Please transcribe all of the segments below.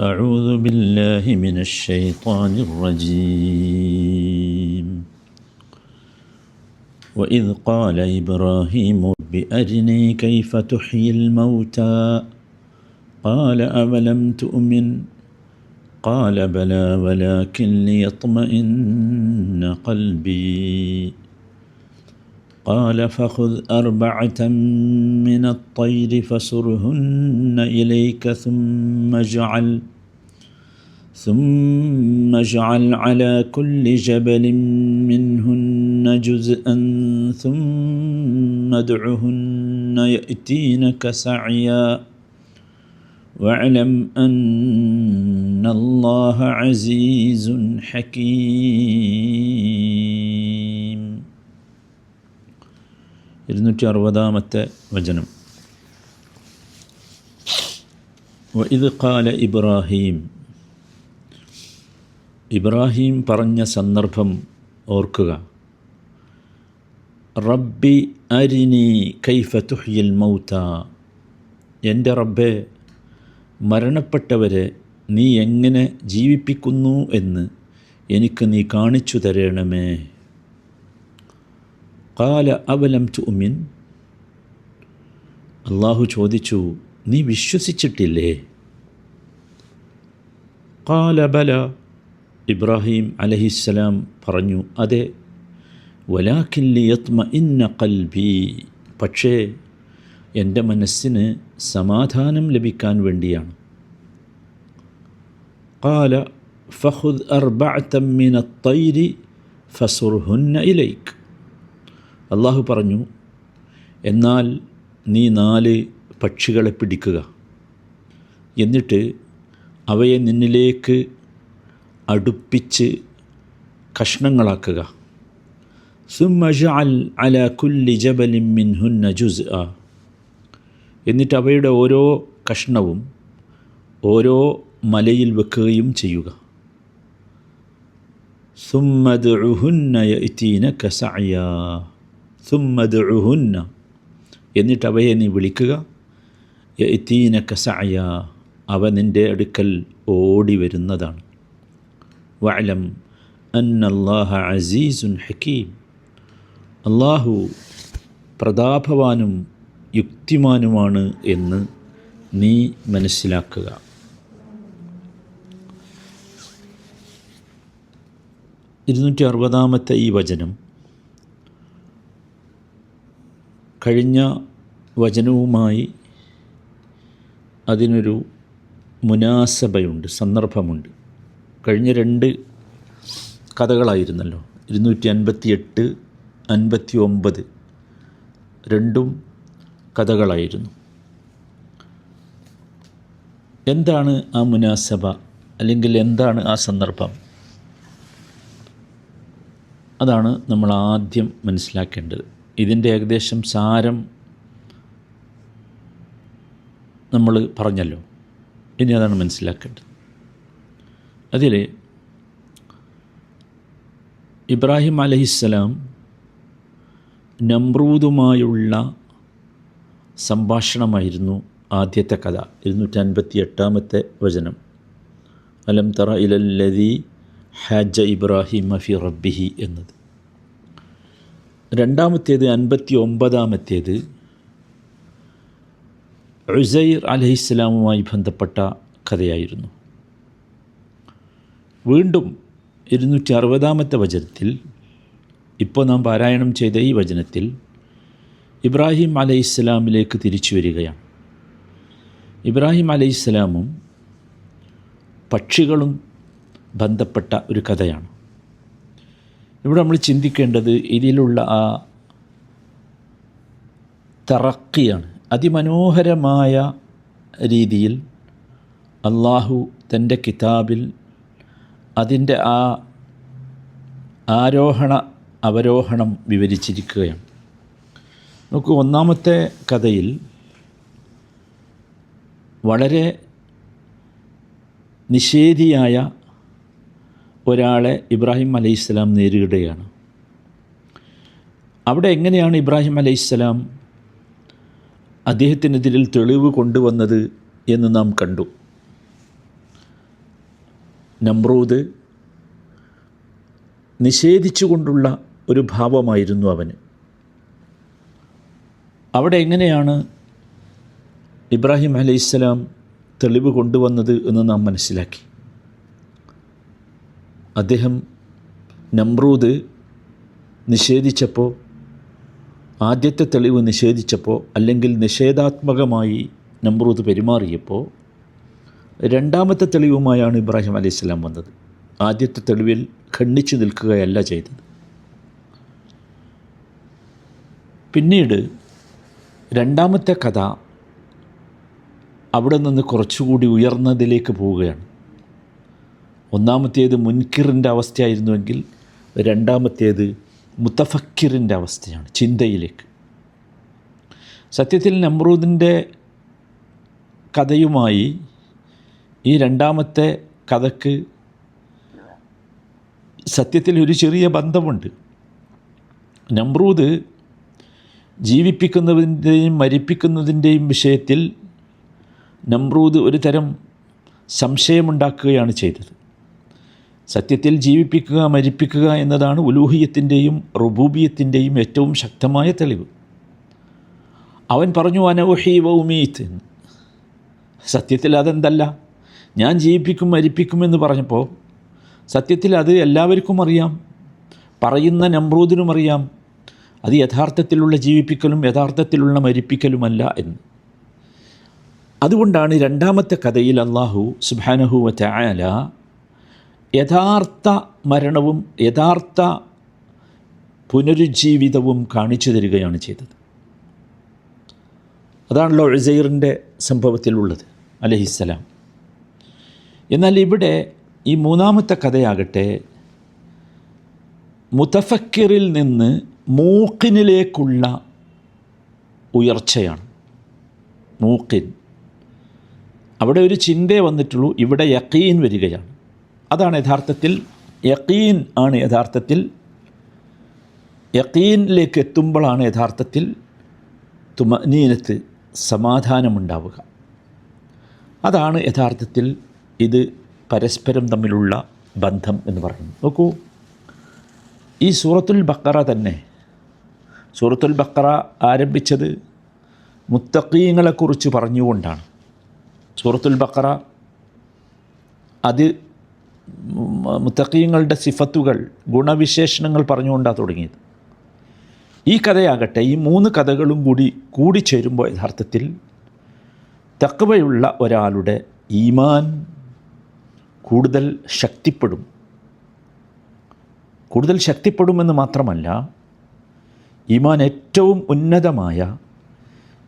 أعوذ بالله من الشيطان الرجيم. وإذ قال إبراهيم رب أرني كيف تحيي الموتى؟ قال أولم تؤمن؟ قال بلى ولكن ليطمئن قلبي. قال فخذ أربعة من الطير فصرهن إليك ثم اجعل ثم اجعل على كل جبل منهن جزءا ثم ادعهن يأتينك سعيا. واعلم أن الله عزيز حكيم. ഇരുന്നൂറ്റി അറുപതാമത്തെ വചനം. ഇത് കാല ഇബ്രാഹീം. ഇബ്രാഹീം പറഞ്ഞ സന്ദർഭം ഓർക്കുക. റബ്ബി അരിനി കൈഫ തുഹ്യിൽ മൗത്ത. എന്റെ റബ്ബെ മരണപ്പെട്ടവരെ നീ എങ്ങനെ ജീവിപ്പിക്കുന്നു എന്ന് എനിക്ക് നീ കാണിച്ചു തരണമേ. കാല അവലം തുമിൻ അള്ളാഹു ചോദിച്ചു നീ വിശ്വസിച്ചിട്ടില്ലേ? കാല ബല. ഇബ്രാഹിം അലഹിസ്സലാം പറഞ്ഞു അതെ. വലാഖില്ലിയത്മ ഇന്ന കൽബി പക്ഷേ എന്റെ മനസ്സിന് സമാധാനം ലഭിക്കാൻ വേണ്ടിയാണ്. കാല ഫഹുദ് അർബഅത്തമ്മിന തൈരി ഫസുർഹുന്ന ഇലൈക്ക് അള്ളാഹു പറഞ്ഞു എന്നാൽ നീ നാല് പക്ഷികളെ പിടിക്കുക. എന്നിട്ട് അവയെ നിന്നിലേക്ക് അടുപ്പിച്ച് കഷ്ണങ്ങളാക്കുക. കുല്ലി ജബലിൻ എന്നിട്ട് അവയുടെ ഓരോ കഷ്ണവും ഓരോ മലയിൽ വെക്കുകയും ചെയ്യുക. സുമ്മദ് സുമ്മദുഹുന്ന ഇത്തീന സഅയാ. സുമ്മദുഹുന്ന എന്നിട്ട് അവയെ നീ വിളിക്കുക. എത്തീനക്ക സായ അവ നിന്റെ അടുക്കൽ ഓടി വരുന്നതാണ്. വഅലം അന്നല്ലാഹ അസീസുൻ ഹക്കീം. അള്ളാഹു പ്രതാപവാനും യുക്തിമാനുമാണ് എന്ന് നീ മനസ്സിലാക്കുക. ഇരുന്നൂറ്റി അറുപതാമത്തെ ഈ വചനം കഴിഞ്ഞ വചനവുമായി അതിനൊരു മുനാസബയുണ്ട് സന്ദർഭമുണ്ട്. കഴിഞ്ഞ രണ്ട് കഥകളായിരുന്നല്ലോ. ഇരുന്നൂറ്റി അൻപത്തി എട്ട് അൻപത്തി ഒമ്പത് രണ്ടും കഥകളായിരുന്നു. എന്താണ് ആ മുനാസബ? അല്ലെങ്കിൽ എന്താണ് ആ സന്ദർഭം? അതാണ് നമ്മൾ ആദ്യം മനസ്സിലാക്കേണ്ടത്. ഇതിന്റെ ഏകദേശം സാരം നമ്മൾ പറഞ്ഞല്ലോ. ഇനി അതാണ് മനസ്സിലാക്കേണ്ടത്. അതിൽ ഇബ്രാഹിം അലഹിസ്സലാം നമ്രൂദുമായുള്ള സംഭാഷണമായിരുന്നു ആദ്യത്തെ കഥ. ഇരുന്നൂറ്റി അൻപത്തി എട്ടാമത്തെ വചനം. അലം തറ ഇലല്ലതി ഹാജ ഇബ്രാഹിം അഫി റബ്ബിഹി എന്നത്. രണ്ടാമത്തേത് അൻപത്തി ഒമ്പതാമത്തേത് ഉസൈർ അലഹിസ്ലാമുമായി ബന്ധപ്പെട്ട കഥയായിരുന്നു. വീണ്ടും ഇരുന്നൂറ്റി അറുപതാമത്തെ വചനത്തിൽ ഇപ്പോൾ നാം പാരായണം ചെയ്ത ഈ വചനത്തിൽ ഇബ്രാഹിം അലൈഹിസ്സലാമിലേക്ക് തിരിച്ചു വരികയാണ്. ഇബ്രാഹിം അലൈഹിസ്സലാമും പക്ഷികളും ബന്ധപ്പെട്ട ഒരു കഥയാണ്. ഇവിടെ നമ്മൾ ചിന്തിക്കേണ്ടത് ഇതിലുള്ള ആ തറക്കിയാണ്. അതിമനോഹരമായ രീതിയിൽ അള്ളാഹു തന്റെ കിതാബിൽ അതിന്റെ ആ ആരോഹണ അവരോഹണം വിവരിച്ചിരിക്കുകയാണ്. നോക്കൂ ഒന്നാമത്തെ കഥയിൽ വളരെ നിഷേധിയായ ഒരാളെ ഇബ്രാഹിം അലൈഹിസ്സലാം നേരിടുകയാണ്. അവിടെ എങ്ങനെയാണ് ഇബ്രാഹിം അലൈഹിസ്സലാം അദ്ദേഹത്തിനെതിരിൽ തെളിവ് കൊണ്ടുവന്നത് എന്ന് നാം കണ്ടു. നമ്രൂദ് നിഷേധിച്ചുകൊണ്ടുള്ള ഒരു ഭാവമായിരുന്നു അവന്. അവിടെ എങ്ങനെയാണ് ഇബ്രാഹിം അലൈഹിസ്സലാം തെളിവ് കൊണ്ടുവന്നത് എന്ന് നാം മനസ്സിലാക്കി. അദ്ദേഹം നമ്രൂദ് നിഷേധിച്ചപ്പോൾ ആദ്യത്തെ തെളിവ് നിഷേധിച്ചപ്പോൾ അല്ലെങ്കിൽ നിഷേധാത്മകമായി നമ്രൂദ് പെരുമാറിയപ്പോൾ രണ്ടാമത്തെ തെളിവുമായാണ് ഇബ്രാഹിം അലൈഹിസ്സലാം വന്നത്. ആദ്യത്തെ തെളിവിൽ ഖണ്ഡിച്ചു നിൽക്കുകയല്ല ചെയ്തത്. പിന്നീട് രണ്ടാമത്തെ കഥ അവിടെ നിന്ന് കുറച്ചുകൂടി ഉയർന്നതിലേക്ക് പോവുകയാണ്. ഒന്നാമത്തേത് മുൻകിറിന്റെ അവസ്ഥയായിരുന്നുവെങ്കിൽ രണ്ടാമത്തേത് മുത്തഫക്കിറിന്റെ അവസ്ഥയാണ് ചിന്തയിലേക്ക്. സത്യത്തിൽ നമ്രൂദിന്റെ കഥയുമായി ഈ രണ്ടാമത്തെ കഥക്ക് സത്യത്തിൽ ഒരു ചെറിയ ബന്ധമുണ്ട്. നമ്രൂദ് ജീവിപ്പിക്കുന്നതിന്റെയും മരിപ്പിക്കുന്നതിന്റെയും വിഷയത്തിൽ നമ്രൂദ് ഒരു തരം സംശയമുണ്ടാക്കുകയാണ് ചെയ്തത്. സത്യത്തിൽ ജീവിപ്പിക്കുക മരിപ്പിക്കുക എന്നതാണ് ഉലൂഹിയത്തിന്റെയും റുബൂബിയത്തിന്റെയും ഏറ്റവും ശക്തമായ തെളിവ്. അവൻ പറഞ്ഞു അനൗഹി വൗമീത്ത് സത്യത്തിൽ അതെന്തല്ല? ഞാൻ ജീവിപ്പിക്കും മരിപ്പിക്കുമെന്ന് പറഞ്ഞപ്പോൾ സത്യത്തിൽ അത് എല്ലാവർക്കും അറിയാം. പറയുന്ന നമ്രൂദിനും അറിയാം. അത് യഥാർത്ഥത്തിലുള്ള ജീവിപ്പിക്കലും യഥാർത്ഥത്തിലുള്ള മരിപ്പിക്കലുമല്ല എന്ന്. അതുകൊണ്ടാണ് രണ്ടാമത്തെ കഥയിൽ അള്ളാഹു സുബാനഹു വല യഥാർത്ഥ മരണവും യഥാർത്ഥ പുനരുജ്ജീവിതവും കാണിച്ചു തരികയാണ് ചെയ്തത്. അതാണല്ലോ ഉസൈറിന്റെ സംഭവത്തിലുള്ളത് അലഹിസ്സലാം. എന്നാൽ ഇവിടെ ഈ മൂന്നാമത്തെ കഥയാകട്ടെ മുത്തഫക്കിറിൽ നിന്ന് മൂക്കിനിലേക്കുള്ള ഉയർച്ചയാണ്. മൂക്കിൻ. അവിടെ ഒരു ചിന്തയെ വന്നിട്ടുള്ളൂ ഇവിടെ യക്കീൻ വരികയാണ്. അതാണ് യഥാർത്ഥത്തിൽ യക്കീൻ ആണ് യഥാർത്ഥത്തിൽ. യക്കീനിലേക്ക് എത്തുമ്പോഴാണ് യഥാർത്ഥത്തിൽ തുമനീനത്ത് സമാധാനമുണ്ടാവുക. അതാണ് യഥാർത്ഥത്തിൽ ഇത് പരസ്പരം തമ്മിലുള്ള ബന്ധം എന്ന് പറയുന്നത്. നോക്കൂ ഈ സൂറത്തുൽ ബക്കറ തന്നെ സൂറത്തുൽ ബക്കറ ആരംഭിച്ചത് മുത്തക്കീങ്ങളെക്കുറിച്ച് പറഞ്ഞുകൊണ്ടാണ്. സൂറത്തുൽ ബക്കറ അത് മുത്തക്കീങ്ങളുടെ സിഫത്തുകൾ ഗുണവിശേഷണങ്ങൾ പറഞ്ഞുകൊണ്ടാണ് തുടങ്ങിയത്. ഈ കഥയാകട്ടെ ഈ മൂന്ന് കഥകളും കൂടി കൂടിച്ചേരുമ്പോൾ യഥാർത്ഥത്തിൽ തക്കവയുള്ള ഒരാളുടെ ഈമാൻ കൂടുതൽ ശക്തിപ്പെടും. കൂടുതൽ ശക്തിപ്പെടുമെന്ന് മാത്രമല്ല ഈമാൻ ഏറ്റവും ഉന്നതമായ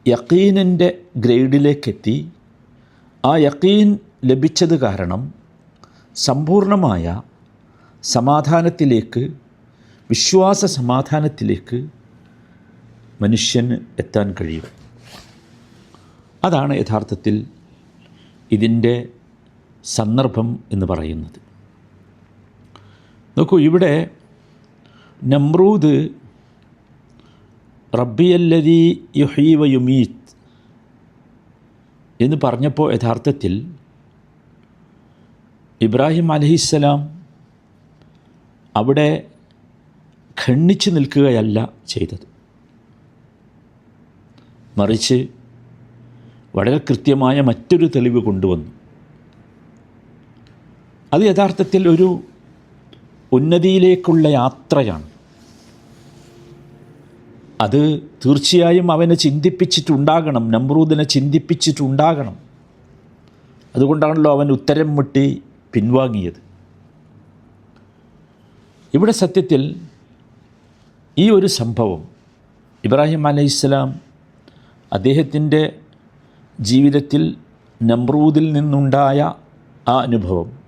യക്കീനിന്റെ ഗ്രേഡിലേക്കെത്തി ആ യക്കീൻ ലഭിച്ചത് കാരണം സമ്പൂർണമായ സമാധാനത്തിലേക്ക് വിശ്വാസ സമാധാനത്തിലേക്ക് മനുഷ്യന് എത്താൻ കഴിയും. അതാണ് യഥാർത്ഥത്തിൽ ഇതിന്റെ സന്ദർഭം എന്ന് പറയുന്നത്. നോക്കൂ ഇവിടെ നമ്രൂദ് റബ്ബിയല്ലതി യുഹീവ യുമീത് എന്ന് പറഞ്ഞപ്പോൾ യഥാർത്ഥത്തിൽ ഇബ്രാഹിം അലഹിസ്സലാം അവിടെ ഖണ്ണിച്ച് നിൽക്കുകയല്ല ചെയ്തത്. മറിച്ച് വളരെ കൃത്യമായ മറ്റൊരു തെളിവ് കൊണ്ടുവന്നു. അത് യഥാർത്ഥത്തിൽ ഒരു ഉന്നതിയിലേക്കുള്ള യാത്രയാണ്. അത് തീർച്ചയായും അവനെ ചിന്തിപ്പിച്ചിട്ടുണ്ടാകണം നമ്രൂദിനെ ചിന്തിപ്പിച്ചിട്ടുണ്ടാകണം. അതുകൊണ്ടാണല്ലോ അവൻ ഉത്തരം മുട്ടി പിൻവാങ്ങിയത്. ഇവിടെ സത്യത്തിൽ ഈ ഒരു സംഭവം ഇബ്രാഹിം അലൈഹിസ്സലാം അദ്ദേഹത്തിന്റെ ജീവിതത്തിൽ നമ്രൂദിൽ നിന്നുണ്ടായ ആ അനുഭവം.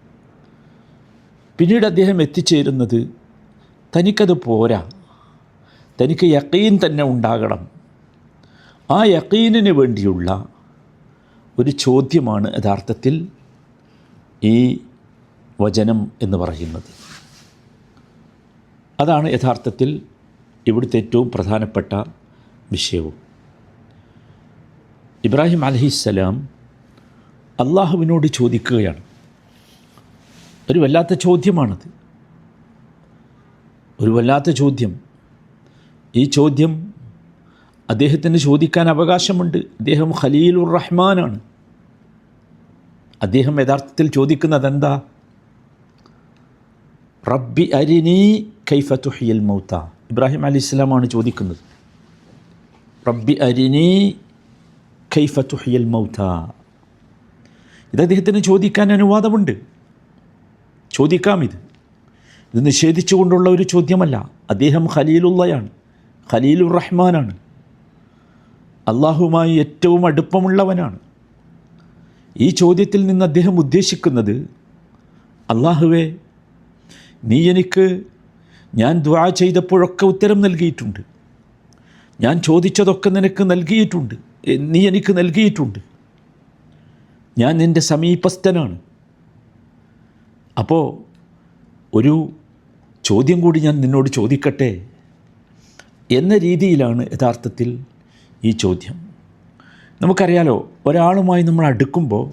പിന്നീട് അദ്ദേഹം എത്തിച്ചേരുന്നത് തനിക്കത് പോരാ. തനിക്ക് യക്കീൻ തന്നെ ഉണ്ടാകണം. ആ യക്കീനിന് വേണ്ടിയുള്ള ഒരു ചോദ്യമാണ് യഥാർത്ഥത്തിൽ ഈ വചനം എന്ന് പറയുന്നത്. അതാണ് യഥാർത്ഥത്തിൽ ഇവിടുത്തെ ഏറ്റവും പ്രധാനപ്പെട്ട വിഷയവും. ഇബ്രാഹിം അലഹിസ്സലാം അള്ളാഹുവിനോട് ചോദിക്കുകയാണ്. ഒരു വല്ലാത്ത ചോദ്യമാണത്. ഒരു വല്ലാത്ത ചോദ്യം. ഈ ചോദ്യം അദ്ദേഹത്തിന് ചോദിക്കാൻ അവകാശമുണ്ട്. അദ്ദേഹം ഖലീലുർ റഹ്മാനാണ് അദ്ദേഹം യഥാർത്ഥത്തിൽ ചോദിക്കുന്നത് എന്താ റബ്ബി അരിനി കൈഫ തുഹിയൽ മൗത്ത. ഇബ്രാഹിം അലി ഇസ്ലാമാണ് ചോദിക്കുന്നത്. റബ്ബി അരിനി കൈഫ തുഹിയൽ മൗത്ത. ഇത് അദ്ദേഹത്തിന് ചോദിക്കാൻ അനുവാദമുണ്ട്. ചോദിക്കാം ഇത്. ഇത് നിഷേധിച്ചുകൊണ്ടുള്ള ഒരു ചോദ്യമല്ല. അദ്ദേഹം ഖലീലുള്ളയാണ്. ഖലീലുർ റഹ്മാനാണ്. അള്ളാഹുമായി ഏറ്റവും അടുപ്പമുള്ളവനാണ്. ഈ ചോദ്യത്തിൽ നിന്ന് അദ്ദേഹം ഉദ്ദേശിക്കുന്നത് അള്ളാഹുവേ നീ എനിക്ക് ഞാൻ ദ്വാ ചെയ്തപ്പോഴൊക്കെ ഉത്തരം നൽകിയിട്ടുണ്ട്. ഞാൻ ചോദിച്ചതൊക്കെ നിനക്ക് നൽകിയിട്ടുണ്ട്. നീ എനിക്ക് നൽകിയിട്ടുണ്ട്. ഞാൻ നിന്റെ സമീപസ്ഥനാണ്. അപ്പോൾ ഒരു ചോദ്യം കൂടി ഞാൻ നിന്നോട് ചോദിക്കട്ടെ? എന്ന രീതിയിലാണ് യഥാർത്ഥത്തിൽ ഈ ചോദ്യം. നമുക്കറിയാലോ ഒരാളുമായി നമ്മൾ അടുക്കുമ്പോൾ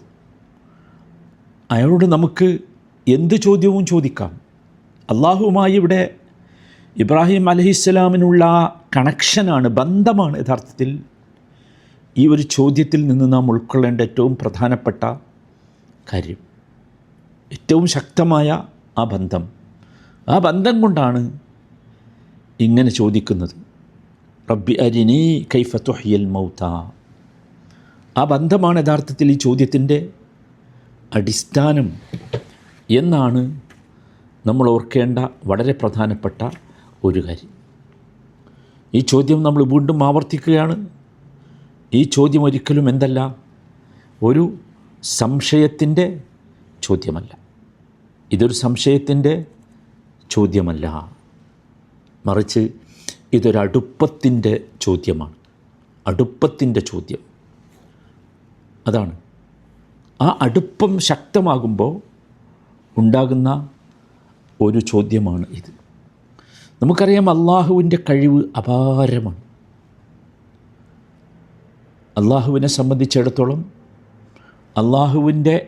അയാളോട് നമുക്ക് എന്ത് ചോദ്യവും ചോദിക്കാം? അള്ളാഹുവുമായി ഇവിടെ ഇബ്രാഹിം അലഹിസ്സലാമിനുള്ള കണക്ഷനാണ് ബന്ധമാണ് യഥാർത്ഥത്തിൽ. ഈ ഒരു ചോദ്യത്തിൽ നിന്ന് നാം ഉൾക്കൊള്ളേണ്ട ഏറ്റവും പ്രധാനപ്പെട്ട കാര്യം ഏറ്റവും ശക്തമായ ആ ബന്ധം. ആ ബന്ധം കൊണ്ടാണ് ഇങ്ങനെ ചോദിക്കുന്നത്. റബ്ബി അരിനി കൈഫ തുഹിയൽ മൗത്ത. ആ ബന്ധമാണ് യഥാർത്ഥത്തിൽ ഈ ചോദ്യത്തിന്റെ അടിസ്ഥാനം എന്നാണ് നമ്മൾ ഓർക്കേണ്ട വളരെ പ്രധാനപ്പെട്ട ഒരു കാര്യം. ഈ ചോദ്യം നമ്മൾ വീണ്ടും ആവർത്തിക്കുകയാണ്. ഈ ചോദ്യം ഒരിക്കലും എന്തല്ല? ഒരു സംശയത്തിന്റെ ചോദ്യമല്ല. ഇതൊരു സംശയത്തിന്റെ ചോദ്യമല്ല. മറിച്ച് ഇതൊരടുപ്പത്തിന്റെ ചോദ്യമാണ്. അടുപ്പത്തിന്റെ ചോദ്യം. അതാണ്. ആ അടുപ്പം ശക്തമാകുമ്പോൾ ഉണ്ടാകുന്ന ഒരു ചോദ്യമാണ് ഇത്. നമുക്കറിയാം അള്ളാഹുവിന്റെ കഴിവ് അപാരമാണ്. അള്ളാഹുവിനെ സംബന്ധിച്ചിടത്തോളം അള്ളാഹുവിന്റെ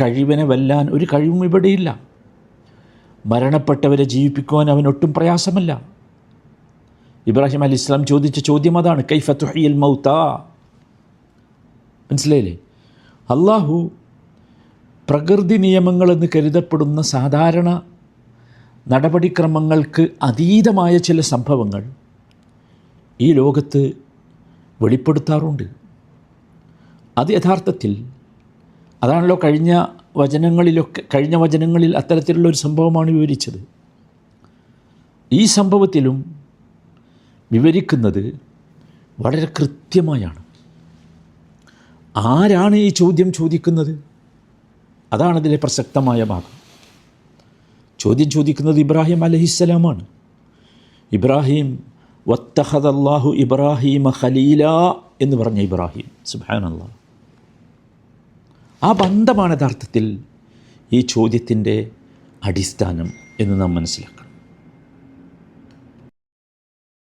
കഴിവിനെ വല്ലാൻ ഒരു കഴിവും ഇവിടെയില്ല. മരണപ്പെട്ടവരെ ജീവിപ്പിക്കുവാൻ അവനൊട്ടും പ്രയാസമല്ല. ഇബ്രാഹിം അലി ഇസ്ലാം ചോദിച്ച ചോദ്യം അതാണ് കൈഫ തുഹിയൽ മൗത്ത? മനസ്സിലായില്ലേ? അള്ളാഹു പ്രകൃതി നിയമങ്ങളെന്ന് കരുതപ്പെടുന്ന സാധാരണ നടപടിക്രമങ്ങൾക്ക് അതീതമായ ചില സംഭവങ്ങൾ ഈ ലോകത്ത് വെളിപ്പെടുത്താറുണ്ട്. അത് യഥാർത്ഥത്തിൽ അതാണല്ലോ കഴിഞ്ഞ വചനങ്ങളിലൊക്കെ കഴിഞ്ഞ വചനങ്ങളിൽ അത്തരത്തിലുള്ള ഒരു സംഭവമാണ് വിവരിച്ചത്. ഈ സംഭവത്തിലും വിവരിക്കുന്നത് വളരെ കൃത്യമായാണ്. ആരാണ് ഈ ചോദ്യം ചോദിക്കുന്നത്? അതാണതിലെ പ്രസക്തമായ ഭാഗം. ചോദ്യം ചോദിക്കുന്നത് ഇബ്രാഹിം അലഹിസ്സലാമാണ്. ഇബ്രാഹിം വത്തഹദല്ലാഹു ഇബ്രാഹിമ ഖലീല എന്ന് പറഞ്ഞ ഇബ്രാഹിം. സുബാനല്ല ആ ബന്ധമാണ് യഥാർത്ഥത്തിൽ ഈ ചോദ്യത്തിന്റെ അടിസ്ഥാനം എന്ന് നാം മനസ്സിലാക്കണം.